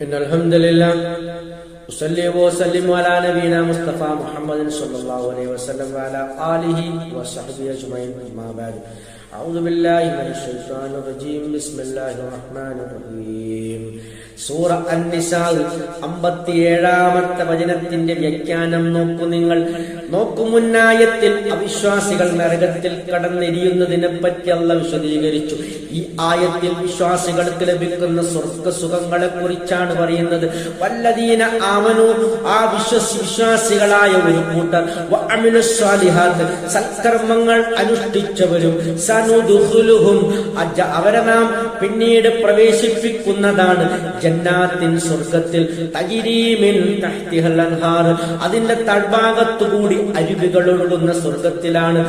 إن الحمد لله أصلي وأسلم على نبينا مصطفى محمد صلى الله عليه وسلم وعلى آله وصحبه أجمعين أما بعد أعوذ بالله من الشيطان الرجيم بسم الله الرحمن الرحيم സൂറ അന്നിസാ അമ്പത്തിയേഴാമത്തെ വചനത്തിന്റെ വ്യാഖ്യാനം നോക്കൂ നിങ്ങൾ നോക്കു മുന്നായത്തിൽ അവിശ്വാസികൾ നരകത്തിൽ കടന്നെരിയുന്നതിനെ പറ്റി അല്ല വിശദീകരിച്ചു. ഈ ആയത്തിൽ വിശ്വാസികൾക്ക് ലഭിക്കുന്ന സ്വർഗ സുഖങ്ങളെ കുറിച്ചാണ് പറയുന്നത്. വല്ലതീന ആമനു ആ വിശ്വസ് വിശ്വാസികളായ ഒരു കൂട്ടർ സൽക്കർമ്മങ്ങൾ അനുഷ്ഠിച്ചവരും അവരെ നാം പിന്നീട് പ്രവേശിപ്പിക്കുന്നതാണ് ജന്നാത്തിൻ സ്വർഗത്തിൽ അൻഹാർ. അതിന്റെ താഴ്ഭാഗത്തുകൂടി അരുവികൾ ഒഴുകുന്ന സ്വർഗത്തിലാണ്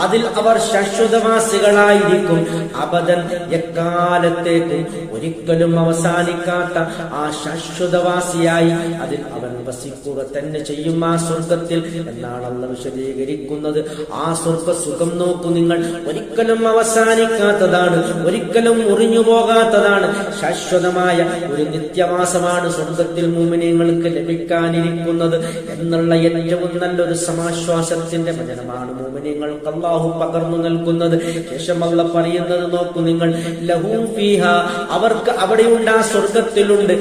അതിൽ അവർ ശാശ്വതവാസികളായിരിക്കും. അബദൻ എക്കാലത്തേക്ക് ഒരിക്കലും അവസാനിക്കാത്ത ആ ശാശ്വതവാസിയായി അതിൽ അവൻ വസിക്കുക തന്നെ ചെയ്യും ആ സ്വർഗത്തിൽ എന്നാണ് അന്ന് വിശദീകരിക്കുന്നത്. ആ സ്വർഗ സുഖം നോക്കൂ നിങ്ങൾ. ഒരിക്കലും അവസാനിക്കാത്തതാണ്. ഒരിക്കലും മുറിഞ്ഞു പോകാത്തതാണ് ശാശ്വതമായ ഒരു നിത്യവാസമാണ് സ്വർഗത്തിൽ മൂമിനിയങ്ങൾക്ക് ലഭിക്കാനിരിക്കുന്നത്. എന്നുള്ള ഏറ്റവും നല്ലൊരു സമാശ്വാസത്തിന്റെ വചനമാണ് മോമിനിയങ്ങൾ അള്ളാഹു പകർന്നു നൽകുന്നത്. ശേഷമല്ല പറയുന്നത് നോക്കൂ നിങ്ങൾ. ലഹൂ അവർക്ക് അവിടെയുണ്ട് ആ സ്വർഗത്തിലുണ്ട്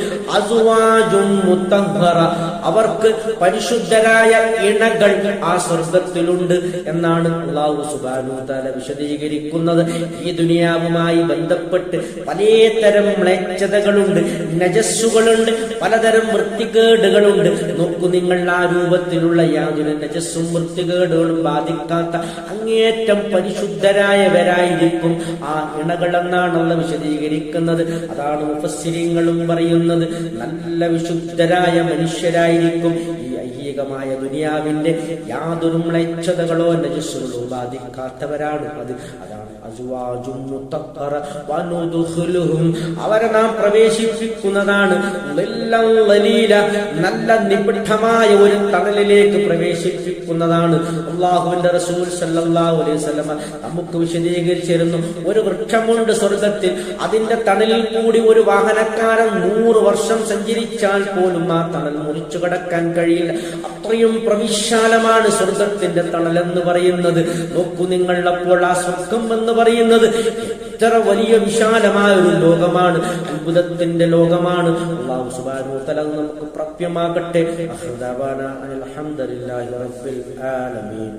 അവർക്ക് പരിശുദ്ധരായ ഇണകൾ ആ സ്വർഗത്തിലുണ്ട് എന്നാണ് അള്ളാഹു സുബാനു താല വിശദീകരിക്കുന്നത്. ഈ ദുനിയാവുമായി ബന്ധപ്പെട്ട് പലതരം മ്ലേച്ഛതകളുണ്ട് നജസ്സുകളുണ്ട് പലതരം വൃത്തികേടുകളുണ്ട്. നോക്കൂ നിങ്ങൾ ആ രൂപത്തിലുള്ള യാതൊരു നജസ്സും വൃത്തികേടുകളും ബാധിക്കാത്ത അങ്ങേറ്റം പരിശുദ്ധരായവരായിരിക്കും ആ ഇണകളെന്നാണല്ലോ വിശദീകരിക്കുന്നത്. അതാണ് മുഫസ്സിരിങ്ങളും പറയുന്നത്. നല്ല വിശുദ്ധരായ മനുഷ്യരായിരിക്കും ഈ ഐഹികമായ ദുനിയാവിന്റെ യാതൊരു മ്ലേച്ഛതകളോ നജസ്സുകളോ ബാധിക്കാത്തവരാണ്. അത് അതാണ് അവരെ നാം പ്രവേശിപ്പിക്കുന്നതാണ്. നല്ല നിബിഡമായ ഒരു തണലിലേക്ക് പ്രവേശിപ്പിക്കുന്നതാണ്. അള്ളാഹുവിന്റെ റസൂൽ സല്ലല്ലാഹു അലൈഹി നമുക്ക് വിശദീകരിച്ചിരുന്നു ഒരു വൃക്ഷമുണ്ട് സ്വർഗത്തിൽ അതിന്റെ തണലിൽ കൂടി ഒരു വാഹനക്കാരൻ നൂറ് വർഷം സഞ്ചരിച്ചാൽ പോലും ആ തണൽ മുറിച്ചു കടക്കാൻ കഴിയില്ല. അത്രയും പ്രവിശാലമാണ് സ്വർഗത്തിന്റെ തണലെന്ന് പറയുന്നത്. നോക്കൂ നിങ്ങൾ അപ്പോൾ ആ സ്വർഗം എന്ന് പറയുന്നത്. ഇത്ര വലിയ വിശാലമായ ഒരു ലോകമാണ്. അത്ഭുതത്തിന്റെ ലോകമാണ്. നമുക്ക് പ്രാപ്യമാകട്ടെ. അൽഹംദുലില്ലാഹി റബ്ബിൽ ആലമീൻ.